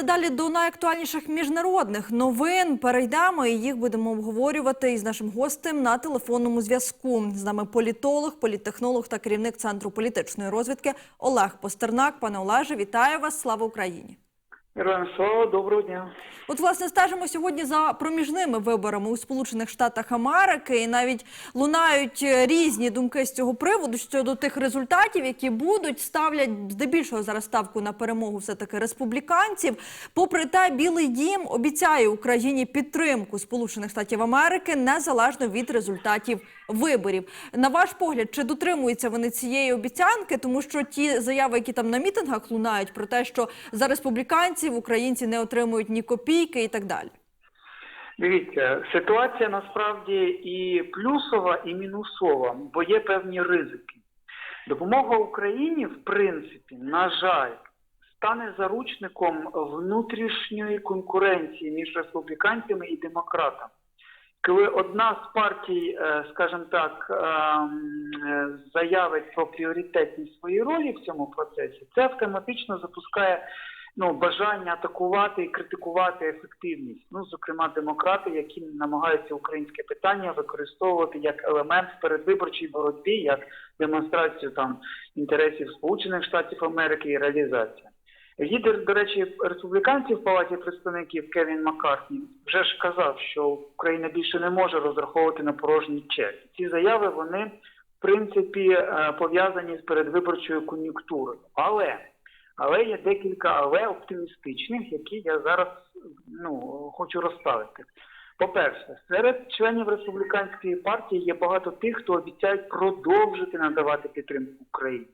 власне далі до найактуальніших міжнародних новин перейдемо і їх будемо обговорювати із нашим гостем на телефонному зв'язку. З нами політолог, політтехнолог та керівник центру політичної розвідки Олег Постернак. Пане Олеже, вітаю вас! Слава Україні! Слава, доброго дня. От, власне, стежимо сьогодні за проміжними виборами у Сполучених Штатах Америки, і навіть лунають е, різні думки з цього приводу щодо тих результатів, які будуть ставлять здебільшого зараз ставку на перемогу все таки республіканців. Попри те, Білий Дім обіцяє Україні підтримку Сполучених Штатів Америки незалежно від результатів виборів. На ваш погляд, чи дотримуються вони цієї обіцянки? Тому що ті заяви, які там на мітингах лунають, про те, що за республіканців українці не отримують ні копійки і так далі. Дивіться, ситуація насправді і плюсова, і мінусова, бо є певні ризики. Допомога Україні, в принципі, на жаль, стане заручником внутрішньої конкуренції між республіканцями і демократами. Коли одна з партій, е, скажімо так, ем, е, заявить про пріоритетність своєї ролі в цьому процесі, це автоматично запускає ну, бажання атакувати і критикувати ефективність. Ну, зокрема, демократи, які намагаються українське питання використовувати як елемент в передвиборчій боротьбі, як демонстрацію там інтересів Сполучених Штатів Америки і реалізація. Лідер, до речі, республіканців в палаті представників Кевін Маккартні вже ж казав, що Україна більше не може розраховувати на порожній чек. Ці заяви вони в принципі е, пов'язані з передвиборчою кон'юнктурою. Але але є декілька але оптимістичних, які я зараз ну, хочу розставити. По-перше, серед членів республіканської партії є багато тих, хто обіцяють продовжити надавати підтримку Україні.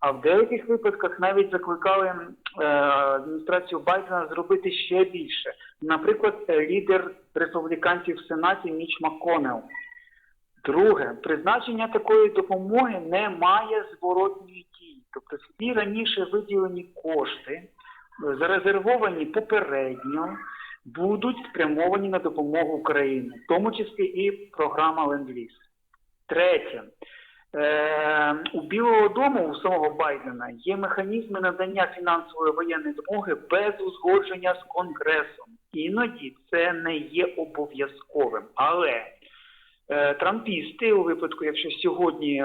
А в деяких випадках навіть закликали е, адміністрацію Байдена зробити ще більше. Наприклад, лідер республіканців в Сенаті Міч МакКоннелл. Друге, призначення такої допомоги не має зворотньої. Тобто всі раніше виділені кошти, е, зарезервовані попередньо, будуть спрямовані на допомогу Україні, в тому числі і програма Ленд-Ліз. Третє. Е, у Білого Дому у самого Байдена є механізми надання фінансової воєнної допомоги без узгодження з Конгресом. Іноді це не є обов'язковим. Але е, трампісти, у випадку, якщо сьогодні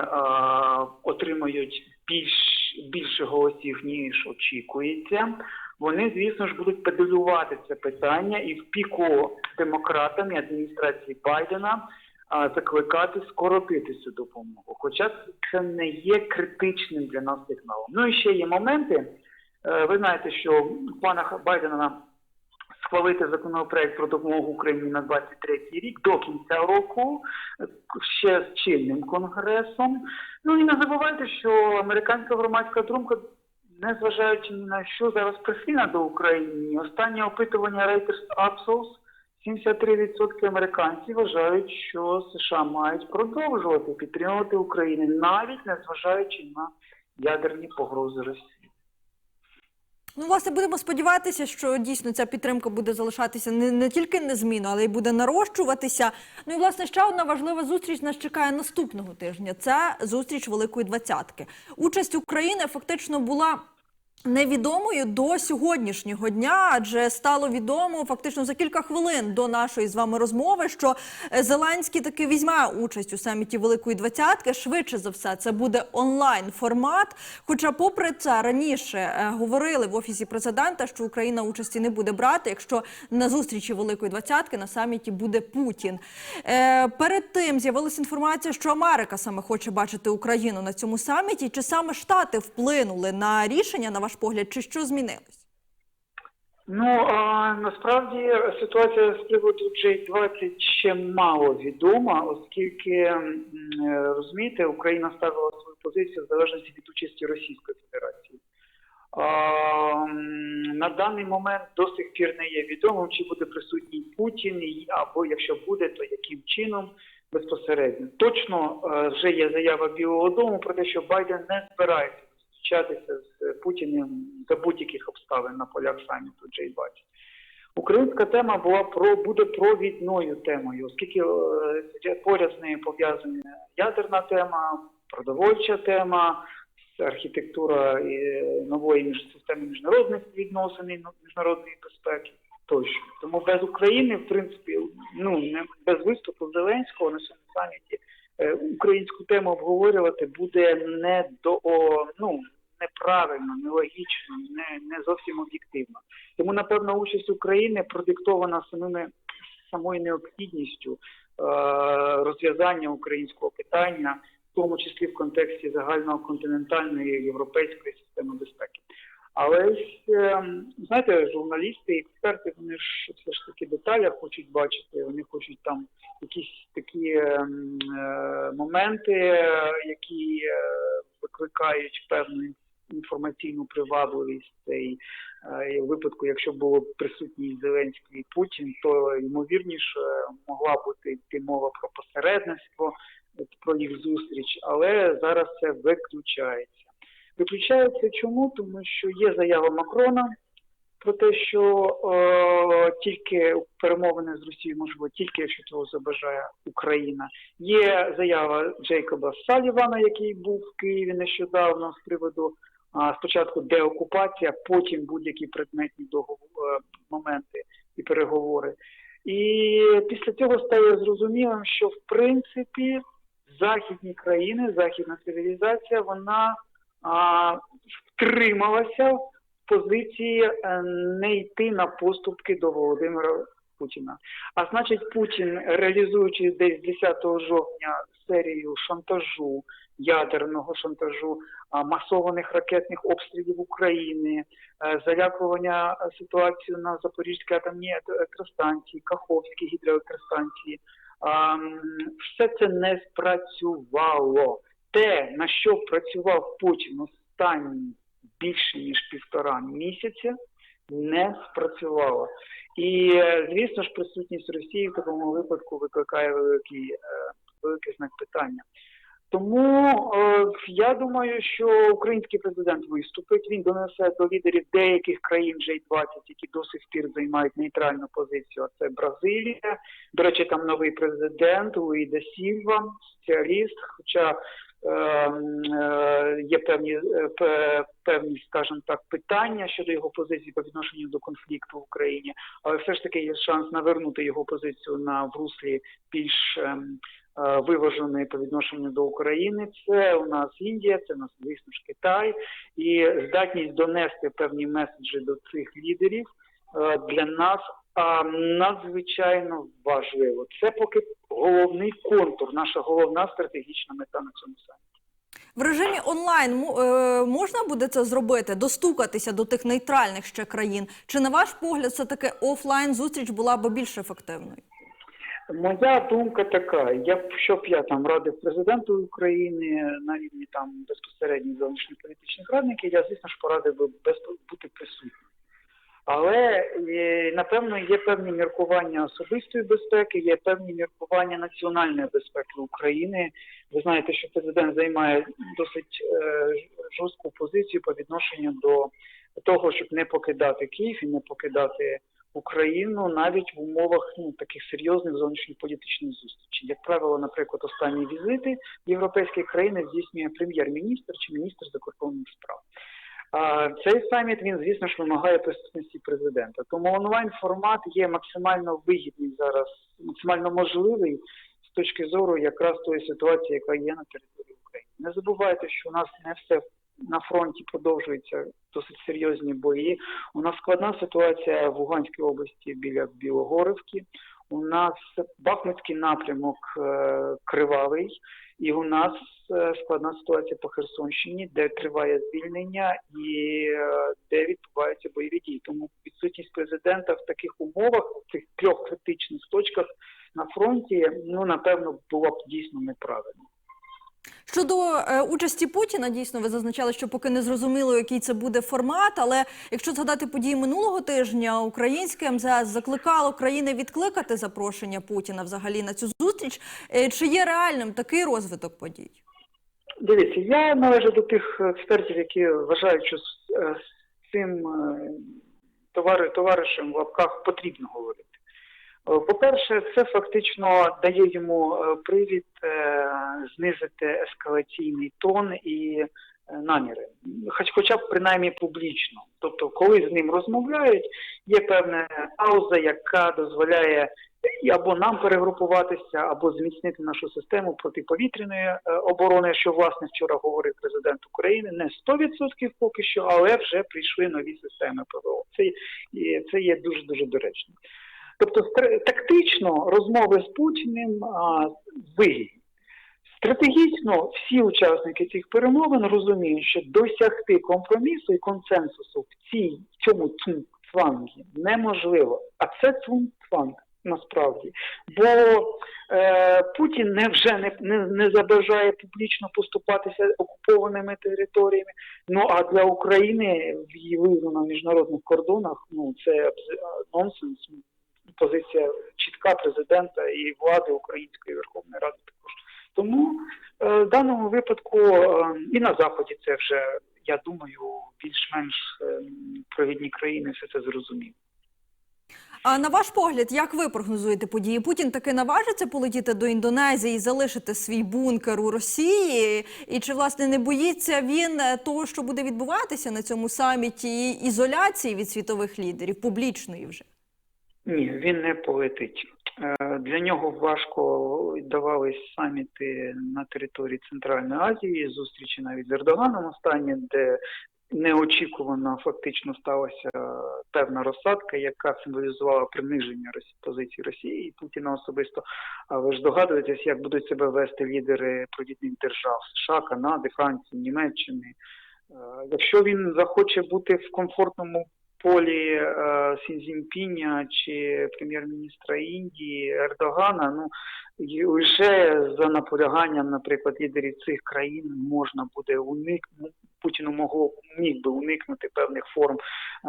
отримають більш, більше голосів, ніж очікується, вони, звісно ж, будуть педалювати це питання і в піку демократам і адміністрації Байдена а, закликати скоротити цю допомогу. Хоча це не є критичним для нас сигналом. Ну і ще є моменти. Е, Ви знаєте, що в планах Байдена схвалити законопроект про допомогу Україні на 23 рік до кінця року ще з чинним конгресом. Ну і не забувайте, що американська громадська думка, незважаючи ні на що зараз прихильна до України. Останнє опитування Reuters Ipsos 73% американців вважають, що США мають продовжувати підтримувати Україну, навіть незважаючи на ядерні погрози Росії. Ну, власне, будемо сподіватися, що дійсно ця підтримка буде залишатися не, не тільки незмінно, але й буде нарощуватися. Ну і власне ще одна важлива зустріч нас чекає наступного тижня. Це зустріч Великої Двадцятки. Участь України фактично була. Невідомою до сьогоднішнього дня, адже стало відомо фактично за кілька хвилин до нашої з вами розмови, що е, Зеленський таки візьме участь у саміті Великої Двадцятки. Швидше за все, це буде онлайн формат. Хоча, попри це, раніше е, говорили в офісі президента, що Україна участі не буде брати, якщо на зустрічі Великої Двадцятки на саміті буде Путін. Е, перед тим з'явилася інформація, що Америка саме хоче бачити Україну на цьому саміті. Чи саме Штати вплинули на рішення на ваш погляд, чи що змінилось? Ну а насправді ситуація з приводу J20 ще мало відома, оскільки е, розумієте, Україна ставила свою позицію в залежності від участі Російської Федерації. А, на даний момент до сих пір не є відомим, чи буде присутній Путін, або якщо буде, то яким чином безпосередньо. Точно е, вже є заява Білого Дому про те, що Байден не збирається зустрічатися з Путіним за будь-яких обставин на полях саміту J20. Українська тема була про буде провідною темою, оскільки е, поряд з нею пов'язана ядерна тема, продовольча тема, архітектура е, нової системи міжнародних відносин міжнародної безпеки тощо. Тому без України, в принципі, ну не без виступу Зеленського на цьому саміті е, українську тему обговорювати буде не до ну неправильно, нелогічно, не, не зовсім об'єктивно. Тому, напевно, участь України продиктована самими самою необхідністю е, розв'язання українського питання, в тому числі в контексті загального континентальної європейської системи безпеки. Але е, знаєте, журналісти і експерти, вони ж все ж таки деталі хочуть бачити, вони хочуть там якісь такі е, е, моменти, які е, викликають певну інформаційну привабливість. Це і е, в випадку, якщо було присутній Зеленський і Путін, то ймовірніше могла бути йти мова про посередництво, про їх зустріч, але зараз це виключається. Виключається чому? Тому що є заява Макрона про те, що е, тільки перемовини з Росією можливо тільки якщо цього забажає Україна. Є заява Джейкоба Салівана, який був в Києві нещодавно з приводу спочатку деокупація, потім будь-які предметні договор, моменти і переговори. І після цього стає зрозумілим, що в принципі західні країни, західна цивілізація, вона втрималася в позиції е, не йти на поступки до Володимира Путіна. А значить, Путін, реалізуючи десь 10 жовтня серію шантажу, ядерного шантажу, масованих ракетних обстрілів України, е, залякування е, ситуацію на Запорізькій атомній електростанції, Каховській гідроелектростанції. Все це не спрацювало. Те, на що працював Путін останні більше ніж півтора місяця, не спрацювало. І е, звісно ж, присутність Росії в такому випадку викликає великий, е, великий знак питання. Тому е, я думаю, що український президент виступить. Він донесе до лідерів деяких країн G20, які до сих пір займають нейтральну позицію. А це Бразилія. До речі, там новий президент Луїда Сільва, соціаліст. Хоча є певні е, певні, скажімо так, питання щодо його позиції по відношенню до конфлікту в Україні, але все ж таки є шанс навернути його позицію на в руслі більш ем, е, виваженої по відношенню до України. Це у нас Індія, це у нас, звісно ж, Китай, і здатність донести певні меседжі до цих лідерів е, для нас а, надзвичайно важливо. Це поки головний контур, наша головна стратегічна мета на цьому саміті. В режимі онлайн е, можна буде це зробити, достукатися до тих нейтральних ще країн? Чи на ваш погляд, все таки офлайн зустріч була б більш ефективною? Моя думка така: я б що б я там радив президенту України на рівні там безпосередньо зовнішньополітичних радників, я звісно ж порадив би без бути присутнім. Але е, напевно є певні міркування особистої безпеки, є певні міркування національної безпеки України. Ви знаєте, що президент займає досить е, жорстку позицію по відношенню до того, щоб не покидати Київ і не покидати Україну навіть в умовах ну, таких серйозних зовнішньополітичних зустрічей. Як правило, наприклад, останні візити в європейські країни здійснює прем'єр-міністр чи міністр закордонних справ. Цей саміт він, звісно ж, вимагає присутності президента. Тому онлайн формат є максимально вигідний зараз, максимально можливий з точки зору якраз тої ситуації, яка є на території України. Не забувайте, що у нас не все на фронті продовжуються досить серйозні бої. У нас складна ситуація в Луганській області біля Білогорівки. У нас Бахмутський напрямок е, кривавий, і у нас е, складна ситуація по Херсонщині, де триває звільнення і е, де відбуваються бойові дії. Тому відсутність президента в таких умовах, в цих трьох критичних точках на фронті, ну напевно, була б дійсно неправильно. Щодо е, участі Путіна, дійсно, ви зазначали, що поки не зрозуміло, який це буде формат. Але якщо згадати події минулого тижня, українське МЗС закликало країни відкликати запрошення Путіна взагалі на цю зустріч. Е, Чи є реальним такий розвиток подій? Дивіться, я належу до тих експертів, які вважають, що з, е, цим е, товари, товаришем в лапках потрібно говорити. Е, По-перше, це фактично дає йому е, привід е, знизити ескалаційний тон і наміри, хоч, хоча б принаймні публічно. Тобто, коли з ним розмовляють, є певна пауза, яка дозволяє або нам перегрупуватися, або зміцнити нашу систему протиповітряної оборони, що власне вчора говорив президент України. Не 100% поки що, але вже прийшли нові системи ПВО. Це, це є дуже дуже доречно. Тобто, тактично розмови з Путіним вигідні. Стратегічно всі учасники цих перемовин розуміють, що досягти компромісу і консенсусу в цій в цьому цунцвангі неможливо. А це цунцванг насправді. Бо е, Путін не вже не, не, не забажає публічно поступатися окупованими територіями. Ну а для України в її на міжнародних кордонах ну це нонсенс. Позиція чітка президента і влади Української Верховної Ради також. Тому е, в даному випадку е, і на Заході це вже, я думаю, більш-менш е, провідні країни все це зрозуміли. А на ваш погляд, як ви прогнозуєте події? Путін таки наважиться полетіти до Індонезії і залишити свій бункер у Росії? І чи власне не боїться він того, що буде відбуватися на цьому саміті ізоляції від світових лідерів, публічної вже? Ні, він не полетить. Е, Для нього важко давались саміти на території Центральної Азії, зустрічі навіть з Ердоганом останні, де неочікувано фактично сталася певна розсадка, яка символізувала приниження позиції Росії і Путіна особисто. А ви ж догадуєтесь, як будуть себе вести лідери провідних держав США, Канади, Франції, Німеччини. Е, Якщо він захоче бути в комфортному полі е, Сінзінпіня чи прем'єр-міністра Індії Ердогана, ну і лише за наполяганням, наприклад, лідерів цих країн можна буде уникнути. Путіну могло міг би уникнути певних форм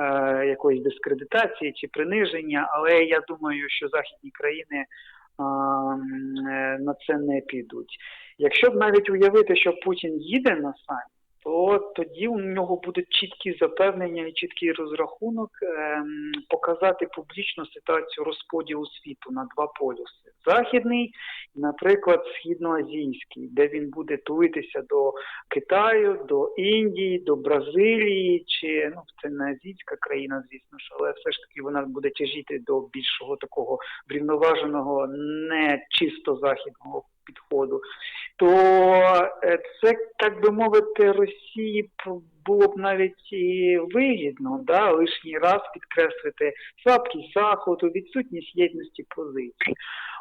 е, якоїсь дискредитації чи приниження, але я думаю, що західні країни е, на це не підуть. Якщо б навіть уявити, що Путін їде на саміт, то тоді у нього будуть чіткі запевнення і чіткий розрахунок ем, показати публічну ситуацію розподілу світу на два полюси: західний, наприклад, східноазійський, де він буде тулитися до Китаю, до Індії, до Бразилії, чи ну це не азійська країна, звісно ж, але все ж таки вона буде тяжіти до більшого такого врівноваженого, не чисто західного підходу то е, це, так би мовити, Росії було б навіть і вигідно, да, лишній раз підкреслити слабкість заходу, відсутність єдності позицій.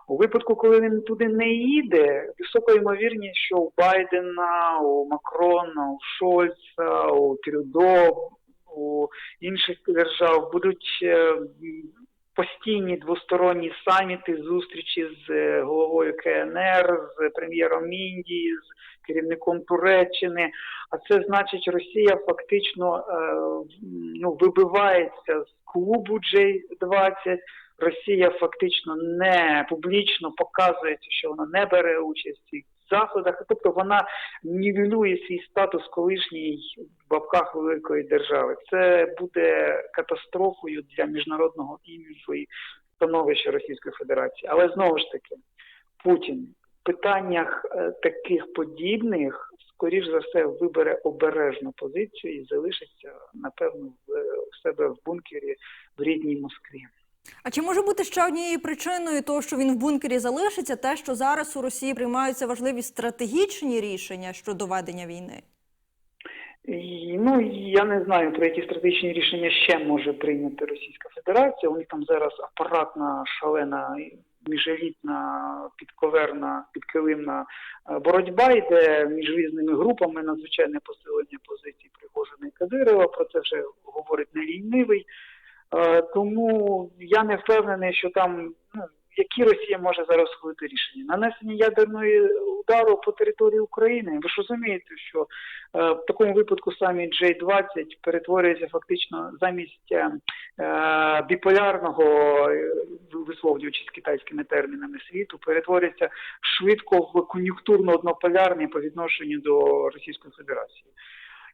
У випадку, коли він туди не їде, висока ймовірність, що у Байдена, у Макрона, у Шольца, у Трюдо, у інших держав будуть е, постійні двосторонні саміти, зустрічі з е, головою КНР, з прем'єром Індії, з керівником Туреччини. А це значить, Росія фактично е, ну, вибивається з клубу J20. Росія фактично не публічно показується, що вона не бере участь в цих заходах, тобто вона нівелює свій статус колишній бабках великої держави. Це буде катастрофою для міжнародного іміджу і становища Російської Федерації. Але знову ж таки, Путін в питаннях е, таких подібних, скоріш за все, вибере обережну позицію і залишиться, напевно, в, в себе в бункері в рідній Москві. А чи може бути ще однією причиною того, що він в бункері залишиться, те, що зараз у Росії приймаються важливі стратегічні рішення щодо ведення війни? Ну я не знаю про які стратегічні рішення ще може прийняти Російська Федерація. У них там зараз апаратна, шалена, міжелітна, підковерна, підкилимна е, боротьба йде між різними групами надзвичайне посилення позицій Пригожина і Кадирова. Про це вже говорить не лінивий. Е, Тому я не впевнений, що там ну, які Росія може зараз ухвалити рішення. Нанесення ядерної удару по території України. Ви ж розумієте, що е, в такому випадку самі J-20 перетворюється фактично замість е, е, біполярного, е, висловлюючись китайськими термінами світу, перетворюється швидко в кон'юнктурно однополярний по відношенню до Російської Федерації.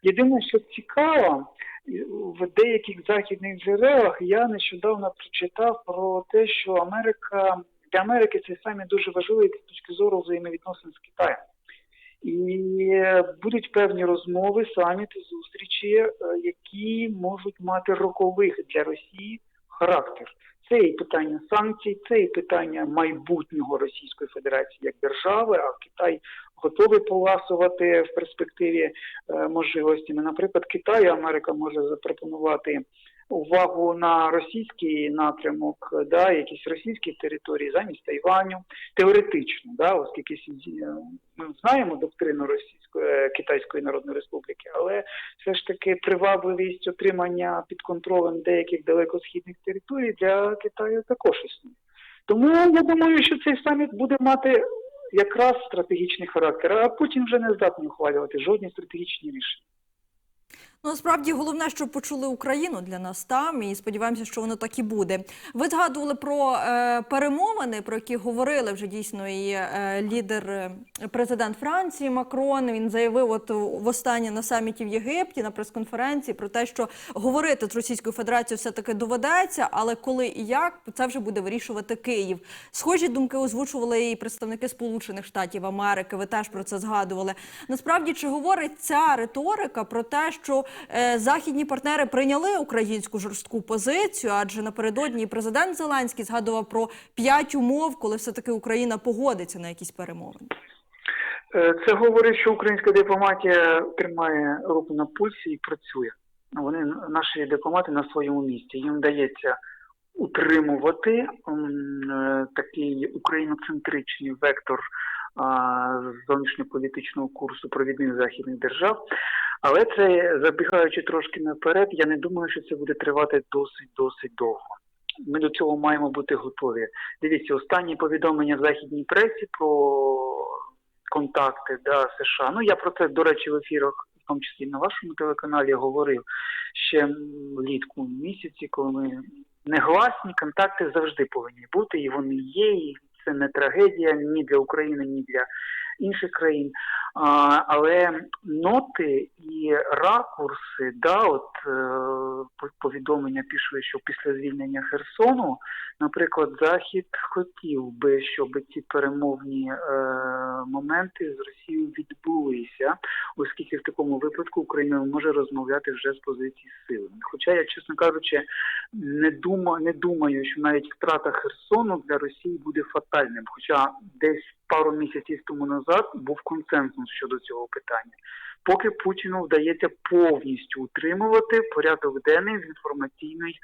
Єдине, що цікаво, в деяких західних джерелах я нещодавно прочитав про те, що Америка для Америки цей саміт дуже важливий з точки зору взаємовідносин з Китаєм. І будуть певні розмови, саміти, зустрічі, е, які можуть мати рокових для Росії характер. Це і питання санкцій, це і питання майбутнього Російської Федерації як держави, а Китай готовий поласувати в перспективі е, можливостями. Наприклад, Китай Америка може запропонувати увагу на російський напрямок, да, якісь російські території замість Тайваню, теоретично, да, оскільки е, ми знаємо доктрину Російської е, Китайської Народної Республіки, але все ж таки привабливість отримання під контролем деяких далекосхідних територій для Китаю також існує. Тому я думаю, що цей саміт буде мати якраз стратегічний характер, а Путін вже не здатний ухвалювати жодні стратегічні рішення. Ну, насправді головне, щоб почули Україну для нас там, і сподіваємося, що воно так і буде. Ви згадували про е, перемовини, про які говорили вже дійсно і е, лідер, е, президент Франції Макрон. Він заявив, от востаннє на саміті в Єгипті на прес-конференції про те, що говорити з Російською Федерацією все таки доведеться, але коли і як це вже буде вирішувати Київ. Схожі думки озвучували і представники Сполучених Штатів Америки. Ви теж про це згадували. Насправді, чи говорить ця риторика про те, що західні партнери прийняли українську жорстку позицію? Адже напередодні президент Зеленський згадував про п'ять умов, коли все таки Україна погодиться на якісь перемовини. Е, Це говорить, що українська дипломатія тримає руку на пульсі і працює. Вони наші дипломати на своєму місці. Їм вдається утримувати е, такий україноцентричний вектор зовнішньополітичного курсу провідних західних держав. Але це забігаючи трошки наперед, я не думаю, що це буде тривати досить досить довго. Ми до цього маємо бути готові. Дивіться, останні повідомлення в західній пресі про контакти да, США. Ну я про це, до речі, в ефірах, в тому числі на вашому телеканалі, говорив ще влітку місяці, коли ми негласні контакти завжди повинні бути, і вони є, і це не трагедія ні для України, ні для інших країн. А, але ноти і ракурси, да, от е, повідомлення пішли, що після звільнення Херсону, наприклад, Захід хотів би, щоб ці перемовні е, моменти з Росією відбулися, оскільки в такому випадку Україна може розмовляти вже з позиції сили. Хоча я, чесно кажучи, не думаю, не думаю, що навіть втрата Херсону для Росії буде фатальним. Хоча десь пару місяців тому назад був консенсус щодо цього питання. Поки Путіну вдається повністю утримувати порядок денний в інформаційної е,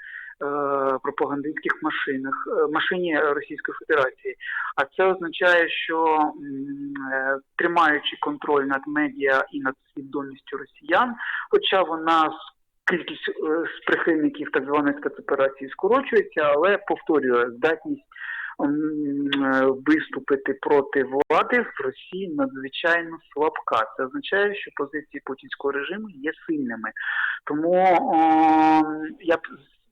пропагандистських машинах е, машині Російської Федерації. А це означає, що е, тримаючи контроль над медіа і над свідомістю росіян, хоча вона кількість е, з прихильників так званої спецоперації скорочується, але повторюю, здатність виступити проти влади в Росії надзвичайно слабка. Це означає, що позиції путінського режиму є сильними. Тому о, я б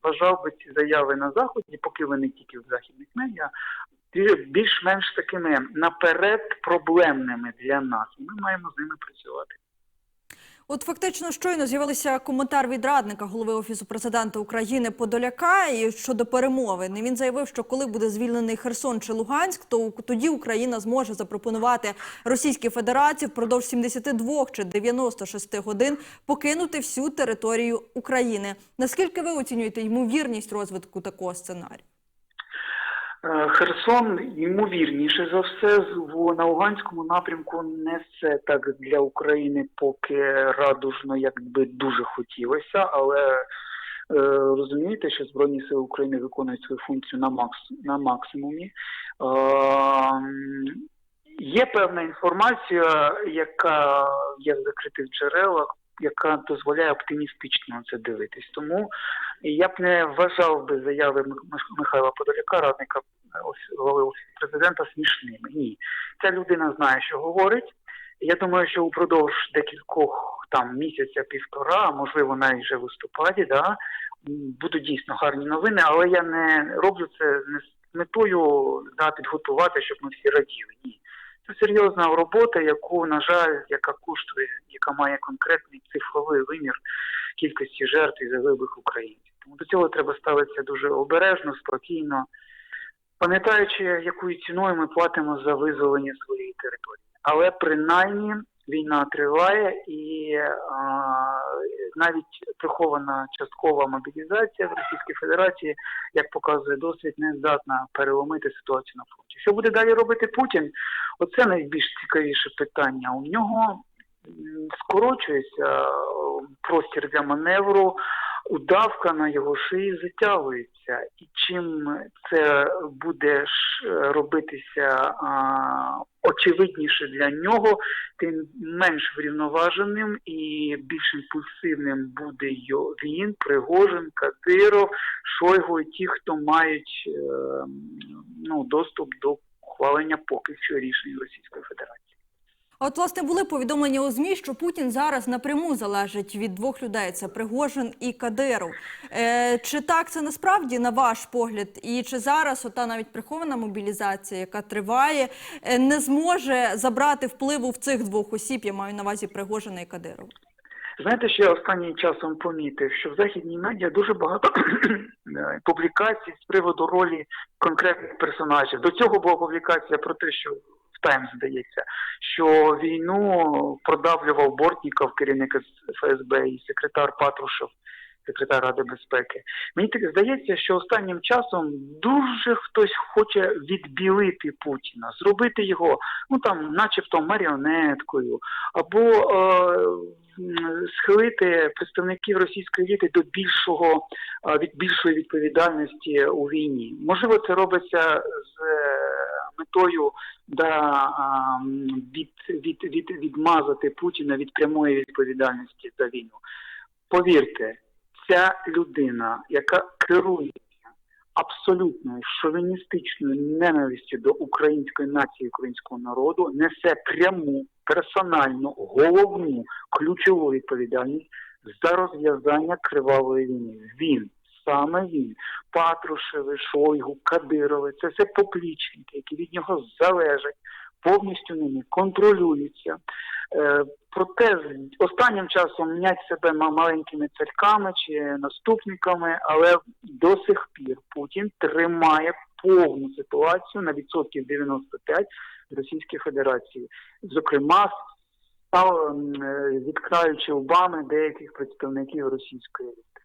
вважав би ці заяви на заході, поки вони тільки в західних медіа, більш-менш такими наперед проблемними для нас. Ми маємо з ними працювати. От фактично щойно з'явився коментар від радника голови офісу президента України Подоляка і щодо перемовин. Він заявив, що коли буде звільнений Херсон чи Луганськ, то тоді Україна зможе запропонувати Російській Федерації впродовж 72 чи 96 годин покинути всю територію України. Наскільки ви оцінюєте ймовірність розвитку такого сценарію? Е, Херсон, ймовірніше за все, на Луганському напрямку не все так для України поки радужно, як би дуже хотілося, але е, розумієте, що Збройні сили України виконують свою функцію на, макс, на максимумі. Е, є певна інформація, яка є в закритих джерелах, яка дозволяє оптимістично на це дивитись. Тому я б не вважав би заяви Мих- Мих- Михайла Подоляка, радника е, голови президента, смішними. Ні, ця людина знає, що говорить. Я думаю, що упродовж декількох там місяця, півтора, можливо навіть вже в листопаді, да, будуть дійсно гарні новини, але я не роблю це не з метою да, підготувати, щоб ми всі раділи. Ні. Це серйозна робота, яку, на жаль, яка коштує, яка має конкретний цифровий вимір кількості жертв і загиблих українців. Тому до цього треба ставитися дуже обережно, спокійно, пам'ятаючи, якою ціною ми платимо за визволення своєї території. Але принаймні війна триває, і а, навіть прихована часткова мобілізація в Російській Федерації, як показує досвід, не здатна переломити ситуацію на фронті. Що буде далі робити Путін? Оце найбільш цікавіше питання. У нього скорочується е, простір для маневру, удавка на його шиї затягується. І чим це буде е, робитися а, очевидніше для нього, тим менш врівноваженим і більш імпульсивним буде він, Пригожин, Кадиров, Шойгу і ті, хто мають е, ну, доступ до ухвалення поки що рішень Російської Федерації. От, власне, були повідомлення у ЗМІ, що Путін зараз напряму залежить від двох людей: це Пригожин і Кадиров. Е, чи так це насправді на ваш погляд? І чи зараз ота навіть прихована мобілізація, яка триває, е, не зможе забрати впливу в цих двох осіб? Я маю на увазі Пригожина і Кадирова? Знаєте, що я останнім часом помітив, що в західній медіа дуже багато публікацій з приводу ролі конкретних персонажів. До цього була публікація про те, що Таймс здається, що війну продавлював Бортніков, керівник ФСБ, і секретар Патрушев, секретар Ради безпеки. Мені так здається, що останнім часом дуже хтось хоче відбілити Путіна, зробити його, ну там, начебто, маріонеткою, або е, схилити представників російської еліти до більшого е, від більшої відповідальності у війні. Можливо, це робиться з е, метою да, від, від, від, відмазати Путіна від прямої відповідальності за війну. Повірте, ця людина, яка керується абсолютною шовіністичною ненавистю до української нації, українського народу, несе пряму, персональну, головну, ключову відповідальність за розв'язання кривавої війни. Він, саме він, Патрушеви, Шойгу, Кадирови, це все поплічники, які від нього залежать, повністю ними контролюються. Е, Проте останнім часом мнять себе маленькими царьками чи наступниками, але до сих пір Путін тримає повну ситуацію на відсотків 95 в Російській Федерації. Зокрема, е, відкраючи лбами деяких представників російської еліти.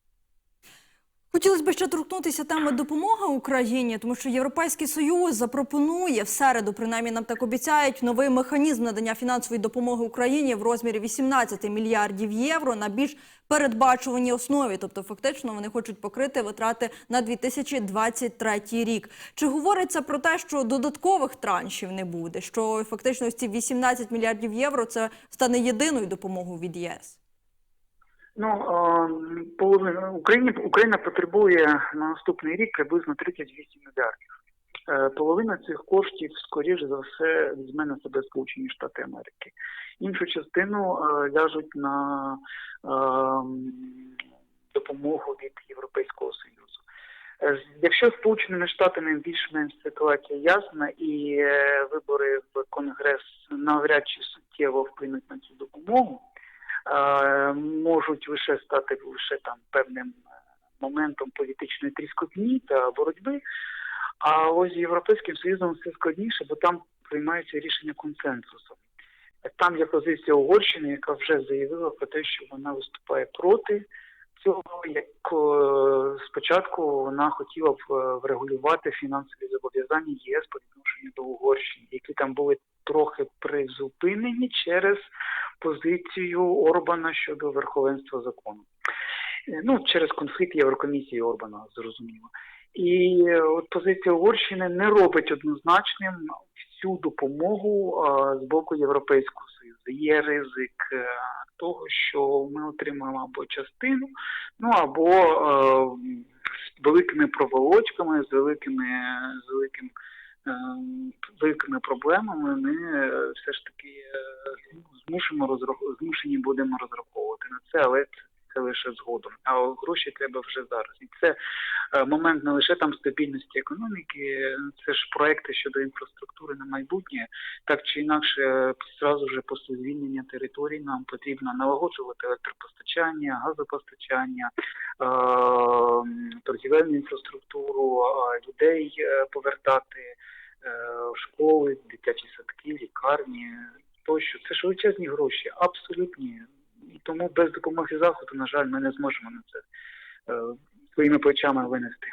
Хотілося б ще торкнутися теми допомоги Україні, тому що Європейський Союз запропонує в середу, принаймні нам так обіцяють, новий механізм надання фінансової допомоги Україні в розмірі 18 мільярдів євро на більш передбачуваній основі. Тобто, фактично, вони хочуть покрити витрати на 2023 рік. Чи говориться про те, що додаткових траншів не буде? Що фактично ці 18 мільярдів євро це стане єдиною допомогою від ЄС? Ну, половина Україні Україна потребує на наступний рік приблизно 38 мільярдів. Е, Половина цих коштів, скоріш за все, візьме на себе Сполучені Штати Америки. Іншу частину е, ляжуть на е, допомогу від Європейського Союзу. Якщо Сполученими Штатами більш-менш ситуація ясна і вибори в Конгрес навряд чи суттєво вплинуть на цю допомогу, можуть лише стати лише там певним е, моментом політичної тріскотні та боротьби. А ось з Європейським Союзом все складніше, бо там приймаються рішення консенсусом. Там є позиція Угорщини, яка вже заявила про те, що вона виступає проти цього. Як е, спочатку вона хотіла б е, врегулювати фінансові зобов'язання ЄС по відношенню до Угорщини, які там були трохи призупинені через позицію Орбана щодо верховенства закону. Е, Ну, через конфлікт Єврокомісії Орбана, зрозуміло. І от позиція Угорщини не робить однозначним всю допомогу а, з боку Європейського. Є ризик е, того, що ми отримаємо або частину, ну або е, з великими проволочками, з великими з великим е, великими проблемами ми все ж таки змушимо розрах- змушені будемо розраховувати на це, але це, лише згодом. А гроші треба вже зараз. І це е, момент не лише там стабільності економіки, це ж проекти щодо інфраструктури на майбутнє. Так чи інакше, зразу вже після звільнення територій нам потрібно налагоджувати електропостачання, газопостачання, е, торгівельну інфраструктуру, е, людей повертати школи, дитячі садки, лікарні. тощо. Це ж величезні гроші, абсолютні. І тому без допомоги заходу, на жаль, ми не зможемо на це е, своїми плечами винести.